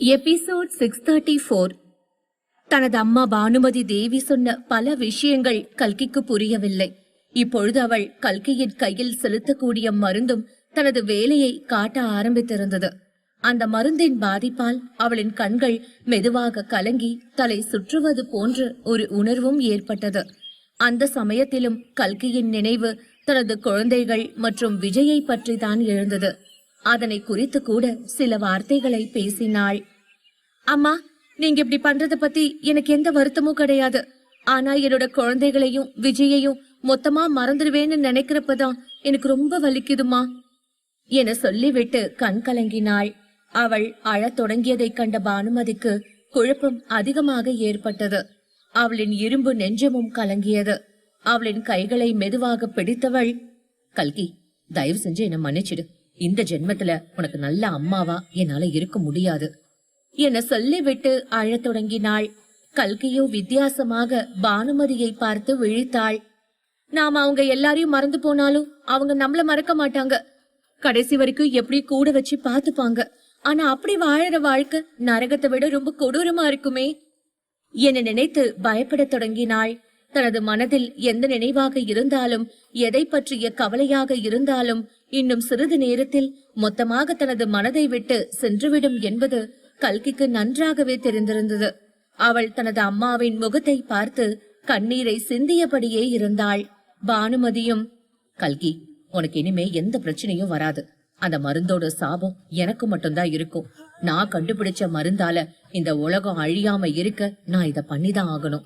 Episode six thirty four. தனது அம்மா பானுமதி தேவி சொன்ன பல விஷயங்கள் கல்கிக்கு புரியவில்லை. இப்பொழுது அவள் கல்கியின் கையில் செலுத்தக்கூடிய மருந்தும் தனது வேலையை காட்ட ஆரம்பித்திருந்தது. அந்த மருந்தின் பாதிப்பால் அவளின் கண்கள் மெதுவாக கலங்கி தலை சுற்றுவது போன்ற ஒரு உணர்வும் ஏற்பட்டது. அந்த சமயத்திலும் கல்கியின் நினைவு தனது குழந்தைகள் மற்றும் விஜயை பற்றி தான் எழுந்தது. அதனை குறித்து கூட சில வார்த்தைகளை பேசினாள். அம்மா நீங்க இப்படி பண்றத பத்தி எனக்கு எந்த வருத்தமும் கிடையாது. ஆனா என்னோட குழந்தைகளையும் விஜயையும் மொத்தமா மறந்துடுவேன்னு நினைக்கிறப்பதான் எனக்கு ரொம்ப வலிக்குதுமா என சொல்லிவிட்டு கண் கலங்கினாள். அவள் அழத் தொடங்கியதைக் கண்ட பானுமதிக்கு குழப்பம் அதிகமாக ஏற்பட்டது. அவளின் இரும்பு நெஞ்சமும் கலங்கியது. அவளின் கைகளை மெதுவாக பிடித்தவள் கல்கி தயவு செஞ்சு என்ன மன்னிச்சிடு. இந்த ஜென்மத்துல உனக்கு நல்ல அம்மாவா என்னால இருக்க முடியாது. என சொல்லிவிட்டு அழத் தொடங்கினாள். கல்கியோ வித்தியாசமாக பானுமதியை பார்த்து விழித்தாள். நாம அவங்க எல்லாரையும் மறந்து போனாலும் அவங்க நம்மள மறக்க மாட்டாங்க. கடைசி வரைக்கும் எப்படி கூட வச்சு பாத்துப்பாங்க ஆனா அப்படி வாழற வாழ்க்கை நரகத்தை விட ரொம்ப கொடூரமா இருக்குமே. என நினைத்து பயப்படத் தொடங்கினாள். தனது மனதில் எந்த நினைவாக இருந்தாலும் எதை பற்றிய கவலையாக இருந்தாலும் இன்னும் சிறிது நேரத்தில் மொத்தமாக தனது மனதை விட்டு சென்றுவிடும் என்பது கல்கிக்கு நன்றாகவே தெரிந்திருந்தது. அவள் தனது அம்மாவின் முகத்தை பார்த்து கண்ணீரை சிந்தியபடியே இருந்தாள். பானுமதியும் கல்கி உனக்கு இனிமே எந்த பிரச்சனையும் வராது. அந்த மருந்தோட சாபம் எனக்கு மட்டும்தான் இருக்கும். நான் கண்டுபிடிச்ச மருந்தால இந்த உலகம் அழியாம இருக்க நான் இத பண்ணிதான் ஆகணும்.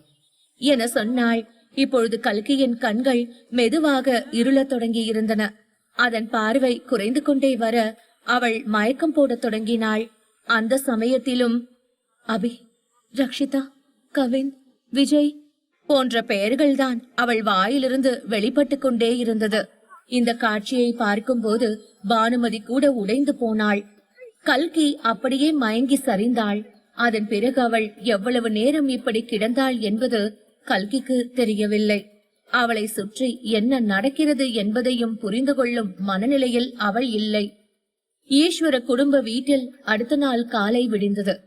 என சொன்னாள். இப்பொழுது கல்கியின் கண்கள் மெதுவாக இருளத் தொடங்கி இருந்தன. அதன் பார்வை குறைந்து கொண்டே வர அவள் மயக்கம் போடத் தொடங்கினாள். அந்த சமயத்திலும் அபி ரக்ஷிதா கவின் விஜய் போன்ற பெயர்கள்தான் அவள் வாயிலிருந்து வெளிப்பட்டு கொண்டே இருந்தது. இந்த காட்சியை பார்க்கும்போது பானுமதி கூட உடைந்து போனாள். கல்கி அப்படியே மயங்கி சரிந்தாள். அதன் பிறகு அவள் எவ்வளவு நேரம் இப்படி கிடந்தாள் என்பது கல்கிக்கு தெரியவில்லை. அவளை சுற்றி என்ன நடக்கிறது என்பதையும் புரிந்து கொள்ளும் மனநிலையில் அவள் இல்லை. ஈஸ்வர குடும்ப வீட்டில் அடுத்த நாள் காலை விடிந்தது.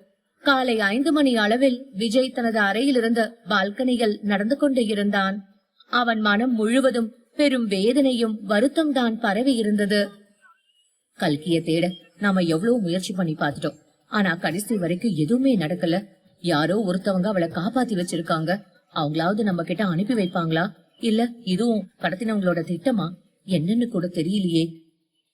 காலை ஐந்து மணி அளவில் விஜய் தனது அறையிலிருந்து பால்கனியில் நடந்து கொண்டு இருந்தான். அவன் மனம் முழுவதும் பெரும் வேதனையும் வருத்தம் தான் பரவி இருந்தது. கல்கிய தேட நாம எவ்வளவு முயற்சி பண்ணி பார்த்துட்டோம். ஆனா கடைசி வரைக்கும் எதுவுமே நடக்கல. யாரோ ஒருத்தவங்க அவளை காப்பாத்தி வச்சிருக்காங்க. அவங்களாவது நம்ம கிட்ட அனுப்பி வைப்பாங்களா? இல்ல இதுவும் கடத்தினவங்களோட திட்டமா? என்னன்னு கூட தெரியலையே.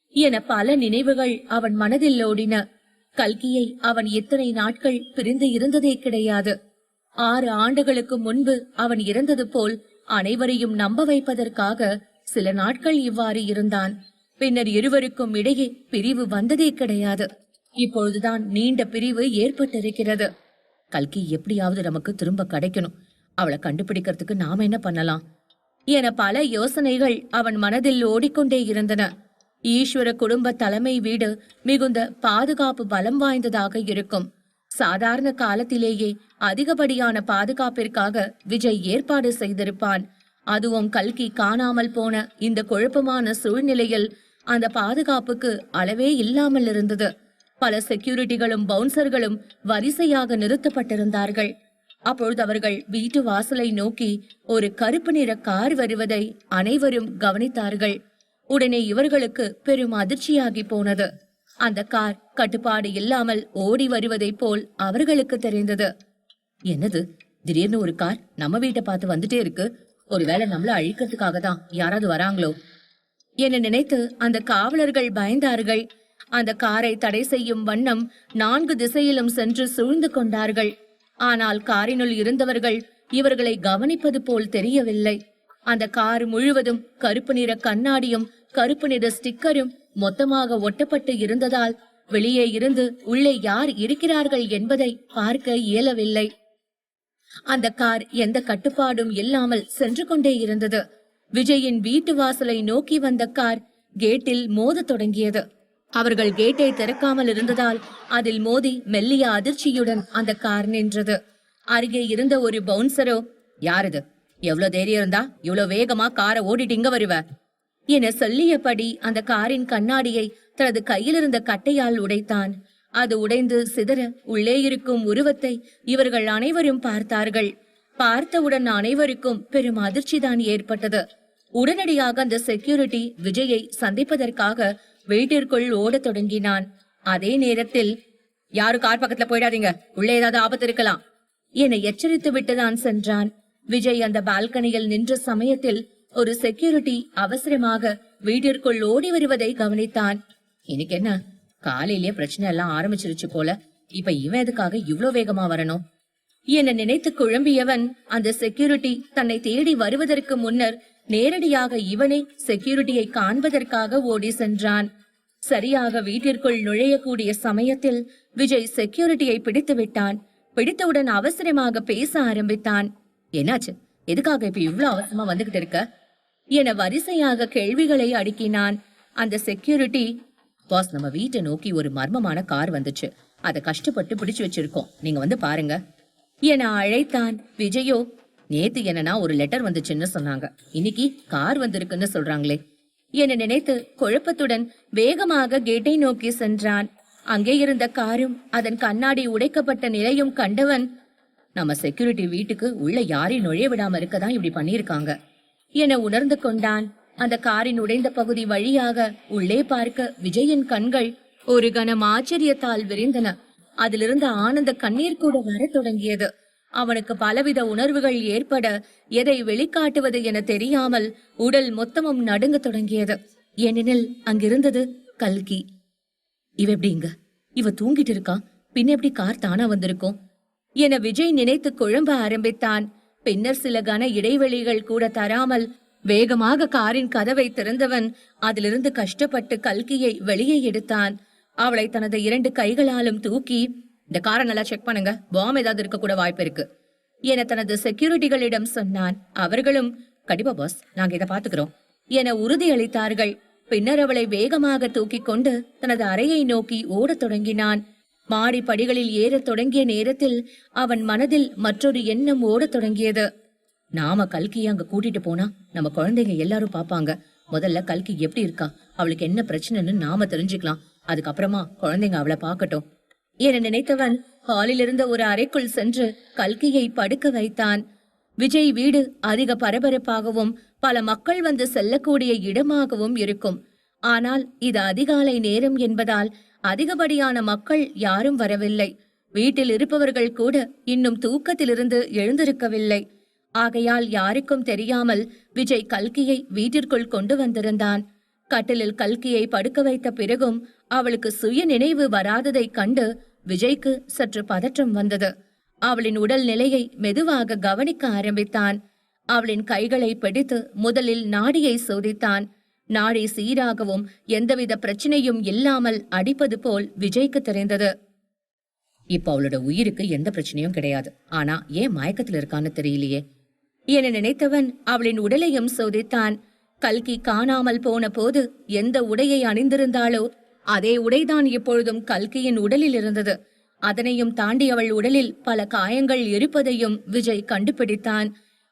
என பல நினைவுகள் அவன் மனதில் ஓடின. கல்கியை அவன் எத்தனை நாட்கள் பிரிந்து இருந்ததே கிடையாது. ஆறு ஆண்டுகளுக்கு முன்பு அவன் இறந்தது போல் அனைவரையும் நம்ப வைப்பதற்காக சில நாட்கள் இவ்வாறு இருந்தான். பின்னர் இருவருக்கும் இடையே பிரிவு வந்ததே கிடையாது. இப்பொழுதுதான் நீண்ட பிரிவு ஏற்பட்டிருக்கிறது. கல்கி எப்படியாவது நமக்கு திரும்ப கிடைக்கணும். அவளை கண்டுபிடிக்கிறதுக்கு நாம என்ன பண்ணலாம்? என பல யோசனைகள் அவன் மனதில் ஓடிக்கொண்டே இருந்தன. ஈஸ்வர குடும்ப தலைமை வீடு மிகுந்த பாதுகாப்பு பலம் வாய்ந்ததாக இருக்கும். சாதாரண காலத்திலேயே அதிகப்படியான பாதுகாப்பிற்காக விஜய் ஏற்பாடு செய்திருப்பான். அதுவும் கல்கி காணாமல் போன இந்த குழப்பமான சூழ்நிலையில் அந்த பாதுகாப்புக்கு அளவே இல்லாமல் இருந்தது. பல செக்யூரிட்டிகளும் பவுன்சர்களும் வரிசையாக நிறுத்தப்பட்டிருந்தார்கள். அப்பொழுது அவர்கள் வீட்டு வாசலை நோக்கி ஒரு கருப்பு நிற கார் வருவதை அனைவரும் கவனித்தார்கள். உடனே இவர்களுக்கு பெரும் அதிர்ச்சியாகி போனது. அந்த கார் கட்டுப்பாடு இல்லாமல் ஓடி வருவதைப் போல் அவர்களுக்கு தெரிந்தது. என்னது? திடீர்னு ஒரு கார் நம்ம வீட்டை பார்த்து வந்துட்டே இருக்கு. ஒருவேளை நம்மள அழிக்கிறதுக்காக தான் யாராவது வராங்களோ? என நினைத்து அந்த காவலர்கள் பயந்தார்கள். அந்த காரை தடை செய்யும் வண்ணம் நான்கு திசையிலும் சென்று சூழ்ந்து கொண்டார்கள். ஆனால் காரினுள் இருந்தவர்கள் இவர்களை கவனிப்பது போல் தெரியவில்லை. அந்த கார் முழுவதும் கருப்பு நிற கண்ணாடியும் கருப்பு நிற ஸ்டிக்கரும் மொத்தமாக ஒட்டப்பட்டு இருந்ததால் வெளியே இருந்து உள்ளே யார் இருக்கிறார்கள் என்பதை பார்க்க இயலவில்லை. அந்த கார் எந்த கட்டுப்பாடும் இல்லாமல் சென்று கொண்டே இருந்தது. விஜயின் வீட்டு வாசலை நோக்கி வந்த கார் கேட்டில் மோத தொடங்கியது. அவர்கள் கேட்டை திறக்காமல் இருந்ததால் அதில் மோதி மெல்லிய அதிர்ச்சியுடன் அந்த கார் நின்றது. அருகே இருந்த ஒரு பவுன்சரோ யாரது எவ்வளவு தைரியம் இருந்தா இவ்வளவு வேகமா காரை ஓடிட்டு இங்க வருவ? என சொல்லியபடி அந்த காரின் கண்ணாடியை தனது கையிலிருந்த கட்டையால் உடைத்தான். அது உடைந்து சிதற உள்ளே இருக்கும் உருவத்தை இவர்கள் அனைவரும் பார்த்தார்கள். பார்த்தவுடன் அனைவருக்கும் பெரும் அதிர்ச்சிதான் ஏற்பட்டது. உடனடியாக அந்த செக்யூரிட்டி விஜயை சந்திப்பதற்காக வீட்டிற்குள் ஓடத் தொடங்கினான். அதே நேரத்தில் யாரும் கார் பக்கத்துல போயிடாதீங்க. உள்ளே ஏதாவது ஆபத்து இருக்கலாம். என எச்சரித்து விட்டுதான் சென்றான். விஜய் அந்த பால்கனியில் நின்ற சமயத்தில் ஒரு செக்யூரிட்டி அவசரமாக வீட்டிற்குள் ஓடி வருவதை கவனித்தான். இன்னைக்கு என்ன காலையிலேயே பிரச்சனை எல்லாம் ஆரம்பிச்சிருச்சு போல. இப்ப இவன் எதுக்காக இவ்ளோ வேகமா வரணும்? என நினைத்து குழம்பியவன் அந்த செக்யூரிட்டி தன்னை தேடி வருவதற்கு முன்னர் நேரடியாக இவனே செக்யூரிட்டியை காண்பதற்காக ஓடி சென்றான். சரியாக வீட்டிற்குள் நுழையக்கூடிய சமயத்தில் விஜய் செக்யூரிட்டியை பிடித்து விட்டான். பிடித்தவுடன் அவசரமாக பேச ஆரம்பித்தான். என்னாச்சு? எதுக்காக இப்ப இவ்ளோ அவசரமா வந்துகிட்டு இருக்க? என வரிசையாக கேள்விகளை அடுக்கினான். அந்த செக்யூரிட்டி பாஸ் நம்ம வீட்டை நோக்கி ஒரு மர்மமான கார் வந்துச்சு. அதை கஷ்டப்பட்டு பிடிச்சு வச்சிருக்கோம். நீங்க வந்து பாருங்க. என அழைத்தான். விஜயோ நேத்து என்னன்னா ஒரு லெட்டர் வந்துச்சுன்னு சொன்னாங்க. இன்னைக்கு கார் வந்திருக்குன்னு சொல்றாங்களே. என நினைத்து குழப்பத்துடன் வேகமாக கேட்டை நோக்கி சென்றான். அங்கே இருந்த காரும் அதன் கண்ணாடி உடைக்கப்பட்ட நிலையும் கண்டவன் நம்ம செக்யூரிட்டி வீட்டுக்கு உள்ள யாரையும் நுழைய விடாம இருக்கதான் இப்படி பண்ணியிருக்காங்க. என உணர்ந்து கொண்டான். அந்த காரின் உடைந்த பகுதி வழியாக உள்ளே பார்க்க விஜயின் கண்கள் ஒரு கணம் ஆச்சரியத்தால் விரிந்தன. அதிலிருந்து ஆனந்த கண்ணீர் கூட வரத் தொடங்கியது. அவனுக்கு பலவித உணர்வுகள் ஏற்பட எதை வெளிக்காட்டுவது என தெரியாமல் உடல் மொத்தமும் நடுங்க தொடங்கியது. ஏனெனில் அங்கிருந்தது கல்கி. இவ எப்படிங்க? இவ தூங்கிட்டு இருக்கா? பின்ன எப்படி கார் தானா வந்திருக்கும்? என விஜய் நினைத்து குழம்ப ஆரம்பித்தான். பின்னர் சில கன இடைவெளிகள் கூட தராமல் வேகமாக காரின் கதவை திறந்தவன் அதிலிருந்து கஷ்டப்பட்டு கல்கியை வெளியே எடுத்தான். அவளை தனது இரண்டு கைகளாலும் தூக்கி இந்த காரை நல்லா செக் பண்ணுங்க. பாம் ஏதாவது இருக்க கூட வாய்ப்பு இருக்கு. என தனது செக்யூரிட்டிகளிடம் சொன்னான். அவர்களும் கண்டிப்பா பாஸ் நாங்க இதை பாத்துக்கிறோம் என உறுதியளித்தார்கள் பின்னர் அவளை வேகமாக தூக்கி கொண்டு தனது அறையை நோக்கி ஓடத் தொடங்கினான். மாடி படிகளில் ஏறத் தொடங்கிய நேரத்தில் அவன் மனதில் மற்றொரு எண்ணம் ஓடத் தொடங்கியது. நாம கல்கியை அங்க கூட்டிட்டு போனா நம்ம குழந்தைங்க எல்லாரும் பாப்பாங்க. முதல்ல கல்கி எப்படி இருக்கா? அவளுக்கு என்ன பிரச்சனைன்னு நாம தெரிஞ்சுக்கலாம். அதுக்கப்புறமா குழந்தைங்க அவளை பார்க்கட்டும். என நினைத்தவன் ஹாலில் இருந்த ஒரு அறைக்குள் சென்று கல்கியை படுக்க வைத்தான். விஜய் வீடு அதிக பரபரப்பாகவும் பல மக்கள் வந்து செல்லக்கூடிய இடமாகவும் இருக்கும். ஆனால் இது அதிகாலை நேரம் என்பதால் அதிகப்படியான மக்கள் யாரும் வரவில்லை. வீட்டில் இருப்பவர்கள் கூட இன்னும் தூக்கத்திலிருந்து எழுந்திருக்கவில்லை. ஆகையால் யாருக்கும் தெரியாமல் விஜய் கல்கியை வீட்டிற்குள் கொண்டு வந்திருந்தான். கட்டிலில் கல்கியை படுக்க வைத்த பிறகும் அவளுக்கு சுய நினைவு வராததைக் கண்டு விஜய்க்கு சற்று பதற்றம் வந்தது. அவளின் உடல் நிலையை மெதுவாக கவனிக்க ஆரம்பித்தான். அவளின் கைகளை பிடித்து முதலில் நாடியை சோதித்தான். நாடி சீராகவும் எந்தவித பிரச்சனையும் இல்லாமல் அடிப்பது போல் விஜய்க்கு தெரிந்தது. இப்ப அவளோட உயிருக்கு எந்த பிரச்சனையும் கிடையாது. ஆனா ஏன் மயக்கத்துல இருக்கான்னு தெரியலையே. என நினைத்தவன் அவளின் உடலையும் சோதித்தான். கல்கி காணாமல் போன போது எந்த உடையை அணிந்திருந்தாளோ அதே உடைதான் இப்பொழுதும் கல்கியின் உடலில் இருந்தது. அதனையும் தாண்டி அவள் உடலில் பல காயங்கள் இருப்பதையும் விஜய் கண்டுபிடித்தான்.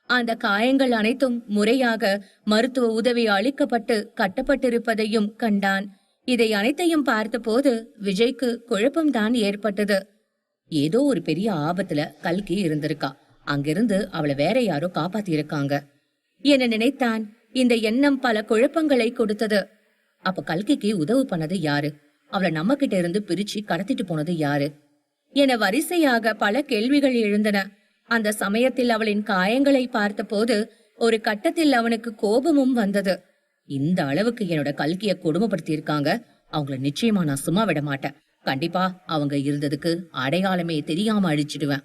அந்த காயங்கள் அனைத்தும் முறையாக மருத்துவ உதவி அளிக்கப்பட்டு கட்டப்பட்டிருப்பதையும் கண்டான். இதை அனைத்தையும் பார்த்தபோது விஜய்க்கு குழப்பம்தான் ஏற்பட்டது. ஏதோ ஒரு பெரிய ஆபத்துல கல்கி இருந்திருக்கா. அங்கிருந்து அவளை வேற யாரோ காப்பாத்தி இருக்காங்க என நினைத்தான். இந்த எண்ணம் பல குழப்பங்களை கொடுத்தது. அப்ப கல்கிக்கு உதவு பண்ணது யாரு? அவளை நம்ம கிட்ட இருந்து பிரிச்சு கடத்திட்டு போனது யாரு? என வரிசையாக பல கேள்விகள் எழுந்தன. அந்த சமயத்தில் அவளின் காயங்களை பார்த்தபோது ஒரு கட்டத்தில் அவனுக்கு கோபமும் வந்தது. இந்த அளவுக்கு என்னோட கல்கிய கொடுமைப்படுத்தி இருக்காங்க அவங்கள நிச்சயமா நான் சும்மா விட மாட்டேன். கண்டிப்பா அவங்க இருந்ததுக்கு அடையாளமே தெரியாம அழிச்சிடுவேன்.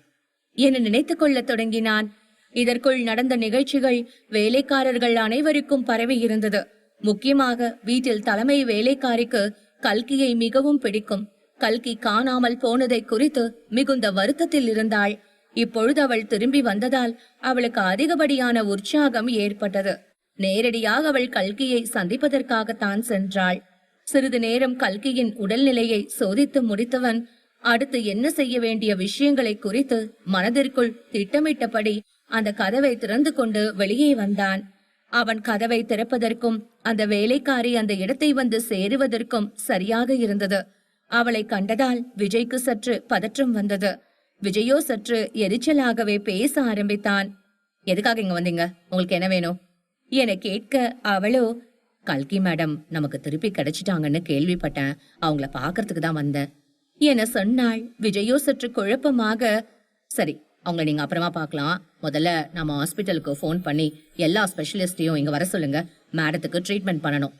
என நினைத்து கொள்ள தொடங்கினான். இதற்குள் நடந்த நிகழ்ச்சிகள் வேலைக்காரர்கள் அனைவருக்கும் பரவி இருந்தது. முக்கியமாக வீட்டில் தலைமை வேலைக்காரிக்கு கல்கியை மிகவும் பிடிக்கும். கல்கி காணாமல் போனதை குறித்து மிகுந்த வருத்தத்தில் இருந்தாள். இப்பொழுது அவள் திரும்பி வந்ததால் அவளுக்கு அதிகப்படியான உற்சாகம் ஏற்பட்டது. நேரடியாக அவள் கல்கியை சந்திப்பதற்காகத்தான் சென்றாள். சிறிது நேரம் கல்கியின் உடல்நிலையை சோதித்து முடித்தவன் அடுத்து என்ன செய்ய வேண்டிய விஷயங்களை குறித்து மனதிற்குள் திட்டமிட்டபடி அந்த கதவை திறந்து கொண்டு வெளியே வந்தான். அவன் கதவை திறப்பதற்கும் அந்த வேலைக்காரி அந்த இடத்தை வந்து சேருவதற்கும் சரியாக இருந்தது. அவளை கண்டதால் விஜய்க்கு சற்று பதற்றம் வந்தது. விஜயோ சற்று எரிச்சலாகவே பேச ஆரம்பித்தான். எதுக்காக இங்க வந்தீங்க? உங்களுக்கு என்ன வேணும்? என கேட்க அவளோ கல்கி மேடம் நமக்கு திருப்பி கிடைச்சிட்டாங்கன்னு கேள்விப்பட்டேன். அவங்கள பார்க்கறதுக்கு தான் வந்தேன். என சொன்னாள் விஜயோ சற்று குழப்பமாக சரி அவங்கள நீங்க அப்புறமா பார்க்கலாம். முதல்ல நம்ம ஹாஸ்பிட்டலுக்கு ஃபோன் பண்ணி எல்லா ஸ்பெஷலிஸ்டையும் இங்க வர சொல்லுங்க. மேடத்துக்கு ட்ரீட்மெண்ட் பண்ணணும்.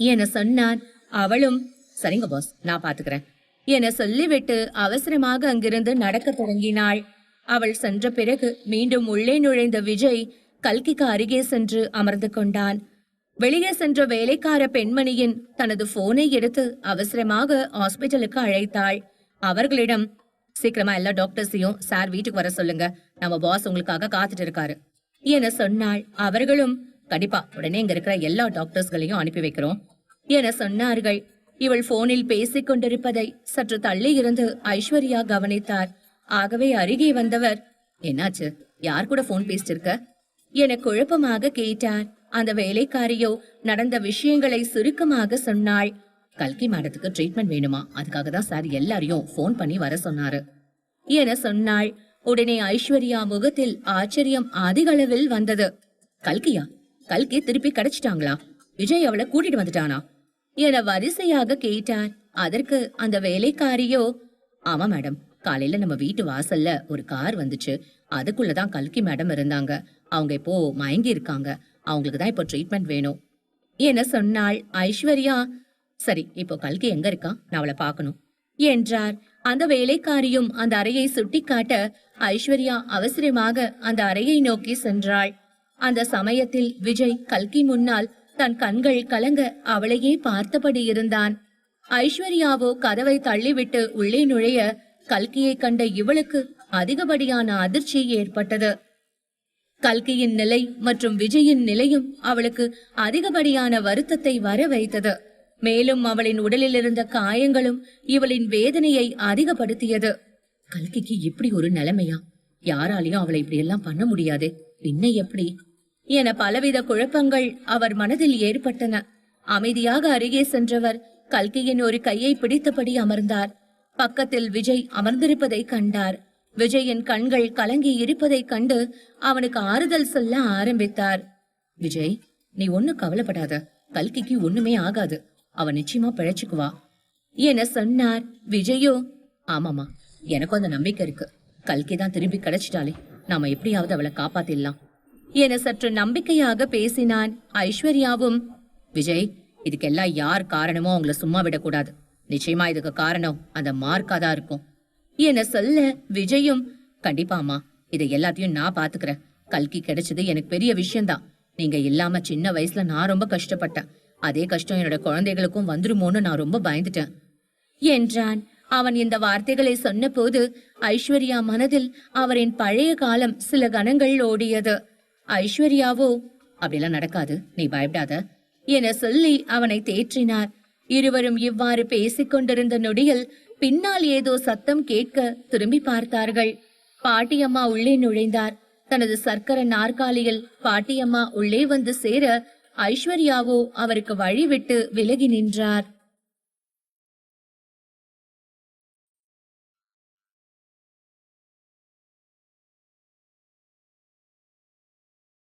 என சொன்னான் அவளும் சரிங்க பாஸ் நான் பாத்துக்கிறேன் என சொல்லிவிட்டு அவசரமாக அங்கிருந்து நடக்கத் தொடங்கினாள். அவள் சென்ற பிறகு மீண்டும் உள்ளே நுழைந்த விஜய் கல்கிக்கு அருகே சென்று அமர்ந்து கொண்டான். வெளியே சென்ற வேலைக்கார பெண்மணியின் தனது போனை எடுத்து அவசரமாக ஹாஸ்பிட்டலுக்கு அழைத்தாள். அவர்களிடம் சீக்கிரமா எல்லா டாக்டர்ஸையும் சார் வீட்டுக்கு வர சொல்லுங்க. நம்ம பாஸ் உங்களுக்காக காத்துட்டு இருக்காரு. என சொன்னாள். அவர்களும் கண்டிப்பா உடனே இங்க இருக்கிற எல்லா டாக்டர்ஸ்களையும் அனுப்பி வைக்கிறோம். என சொன்னார்கள். இவள் போனில் பேசிக் கொண்டிருப்பதை சற்று தள்ளி இருந்து ஐஸ்வர்யா கவனித்தார். ஆகவே அருகே வந்தவர் என்னாச்சு? யார் கூட போன் பேசிட்டு இருக்க என குழப்பமாக கேட்டார். அந்த வேலைக்காரியோ நடந்த விஷயங்களை சுருக்கமாக சொன்னாள். கல்கி மேடத்துக்கு ட்ரீட்மெண்ட் வேணுமா? அதுக்காக தான் சார் எல்லாரையும் ஃபோன் பண்ணி வர சொன்னாரு. என சொன்னாள். உடனே ஐஸ்வர்யா முகத்தில் ஆச்சரியம் அதிகளவில் வந்தது. கல்கியா? கல்கி திருப்பி கிடைச்சிட்டாங்களா? விஜய் அவளை கூட்டிட்டு வந்துட்டானா? என வரிசையாக கேட்டார் அதற்கு அந்த வேலைக்காரியோ ஆமா மேடம் காலையில நம்ம வீட்டு வாசல்ல ஒரு கார் வந்துச்சு. அதுக்குள்ளதான் கல்கி மேடம் இருந்தாங்க. அவங்க இப்போ மயங்கி இருக்காங்க. அவங்களுக்கு தான் இப்போ ட்ரீட்மெண்ட் வேணும். என சொன்னாள் ஐஸ்வர்யா சரி இப்போ கல்கி எங்க இருக்கா? நான் அவளை பார்க்கணும். என்றார். அந்த வேலைக்காரியும் அந்த அறையை சுட்டிக்காட்ட ஐஸ்வர்யா அவசரமாக அந்த அறையை நோக்கி சென்றாள். அந்த சமயத்தில் விஜய் கல்கி முன்னால் தன் கண்கள் கலங்க அவளையே பார்த்தபடி இருந்தான். ஐஸ்வர்யாவோ கதவை தள்ளிவிட்டு உள்ளே நுழைய கல்கியை கண்ட இவளுக்கு அதிகப்படியான அதிர்ச்சி ஏற்பட்டது. கல்கியின் நிலை மற்றும் விஜயின் நிலையும் அவளுக்கு அதிகப்படியான வருத்தத்தை வர வைத்தது மேலும் அவளின் உடலில் இருந்த காயங்களும் இவளின் வேதனையை அதிகப்படுத்தியது. கல்கிக்கு இப்படி ஒரு நிலைமையா? யாராலையும் அவளை இப்படி எல்லாம் பண்ண முடியாது. பின்ன எப்படி? என பலவித குழப்பங்கள் அவர் மனதில் ஏற்பட்டன. அமைதியாக அருகே சென்றவர் கல்கியின் ஒரு கையை பிடித்தபடி அமர்ந்தார். பக்கத்தில் விஜய் அமர்ந்திருப்பதை கண்டார். விஜயின் கண்கள் கலங்கி இருப்பதைக் கண்டு அவனுக்கு ஆறுதல் சொல்ல ஆரம்பித்தார். விஜய் நீ ஒண்ணு கவலைப்படாத. கல்கிக்கு ஒண்ணுமே ஆகாது. அவன் நிச்சயமா பிழைச்சுக்குவா என சொன்னார் விஜயோ. ஆமாமா எனக்கும் அந்த நம்பிக்கை இருக்கு. கல்கி தான் திரும்பி கிடைச்சிட்டாலே நாம எப்படியாவது அவளை காப்பாத்திடலாம். என சற்று நம்பிக்கையாக பேசினான் ஐஸ்வர்யாவும் விஜய் இதுக்கெல்லாம் யார் காரணமோ அவங்கள சும்மா விடக்கூடாது. நிச்சயமா இதுக்கு காரணம் அந்த மார்க்கா தான் இருக்கும். என சொல்ல விஜயும் கண்டிப்பாமா இதை எல்லாத்தையும் நான் பாத்துக்கிறேன். கல்கி கிடைச்சது எனக்கு பெரிய விஷயம்தான். நீங்க இல்லாம சின்ன வயசுல நான் ரொம்ப கஷ்டப்பட்டேன். அதே கஷ்டம் என்னோட குழந்தைகளுக்கும் வந்துருமோன்னு நான் ரொம்ப பயந்துட்டேன். என்றான். அவன் இந்த வார்த்தைகளை சொன்னபோது ஐஸ்வர்யா மனதில் அவரின் பழைய காலம் சில கணங்கள் ஓடியது. ஐஸ்வர்யாவோ அப்படிலாம் நடக்காது நீ பயப்படாத என சொல்லி அவனை தேற்றினார். இருவரும் இவ்வாறு பேசிக் கொண்டிருந்த நொடியில் பின்னால் ஏதோ சத்தம் கேட்க திரும்பி பார்த்தார்கள். பாட்டியம்மா உள்ளே நுழைந்தார். தனது சர்க்கர நாற்காலியில் பாட்டியம்மா உள்ளே வந்து சேர ஐஸ்வர்யாவோ அவருக்கு வழிவிட்டு விலகி நின்றார்.